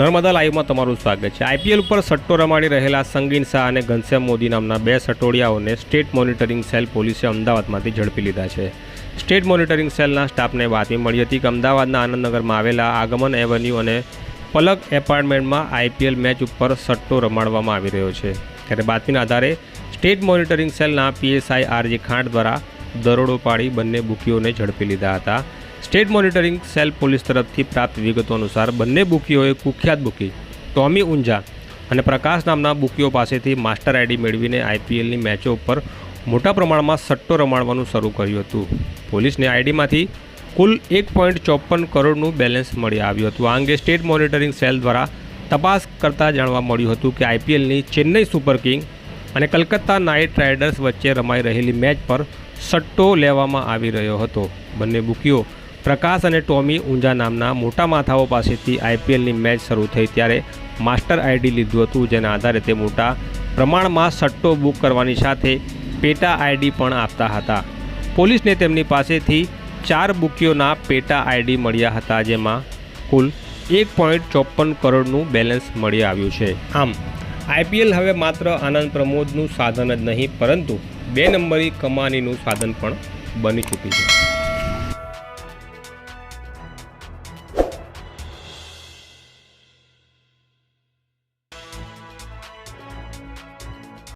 નર્મદા લાઈવમાં તમારું સ્વાગત છે. આઈપીએલ ઉપર સટ્ટો રમાડી રહેલા સંગીન શાહ અને ઘનશ્યામ મોદી નામના બે સટોડિયાઓને સ્ટેટ મોનિટરિંગ સેલ પોલીસે અમદાવાદમાંથી ઝડપી લીધા છે. સ્ટેટ મોનિટરિંગ સેલના સ્ટાફને બાતમી મળી હતી કે અમદાવાદના આનંદનગરમાં આવેલા આગમન એવન્યુ અને પલક એપાર્ટમેન્ટમાં આઈપીએલ મેચ ઉપર સટ્ટો રમાડવામાં આવી રહ્યો છે. ત્યારે બાતમીના આધારે સ્ટેટ મોનિટરિંગ સેલના પીએસઆઈ આરજી ખાંડ દ્વારા દરોડો પાડી બંને બુકીઓને ઝડપી લીધા હતા. સ્ટેટ મોનિટરિંગ સેલ પોલીસ તરફથી પ્રાપ્ત વિગતો અનુસાર બંને બુકીઓએ કુખ્યાત બુકી ટોમી ઊંઝા અને પ્રકાશ નામના બુકીઓ પાસેથી માસ્ટર આઈડી મેળવીને આઈપીએલની મેચો ઉપર મોટા પ્રમાણમાં સટ્ટો રમાડવાનું શરૂ કર્યું હતું. પોલીસને આઈડીમાંથી કુલ એક પોઈન્ટ ચોપન કરોડનું બેલેન્સ મળી આવ્યું હતું. આ અંગે સ્ટેટ મોનિટરિંગ સેલ દ્વારા તપાસ કરતાં જાણવા મળ્યું હતું કે આઈપીએલની ચેન્નઈ સુપર કિંગ અને કલકત્તા નાઇટ રાઇડર્સ વચ્ચે રમાઈ રહેલી મેચ પર સટ્ટો લેવામાં આવી રહ્યો હતો. બંને બુકીઓ પ્રકાશ અને ટોમી ઊંઝા નામના મોટા માથાઓ પાસેથી આઈપીએલની મેચ શરૂ થઈ ત્યારે માસ્ટર આઈડી લીધું હતું, જેના આધારે તે મોટા પ્રમાણમાં સટ્ટો બુક કરવાની સાથે પેટા આઈડી પણ આપતા હતા. પોલીસને તેમની પાસેથી ચાર બુકીઓના પેટા આઈડી મળ્યા હતા, જેમાં કુલ એક પોઈન્ટ ચોપન કરોડનું બેલેન્સ મળી આવ્યું છે. આમ, આઈપીએલ હવે માત્ર આનંદ પ્રમોદનું સાધન જ નહીં, પરંતુ બે નંબરી કમાનીનું સાધન પણ બની ચૂક્યું છે.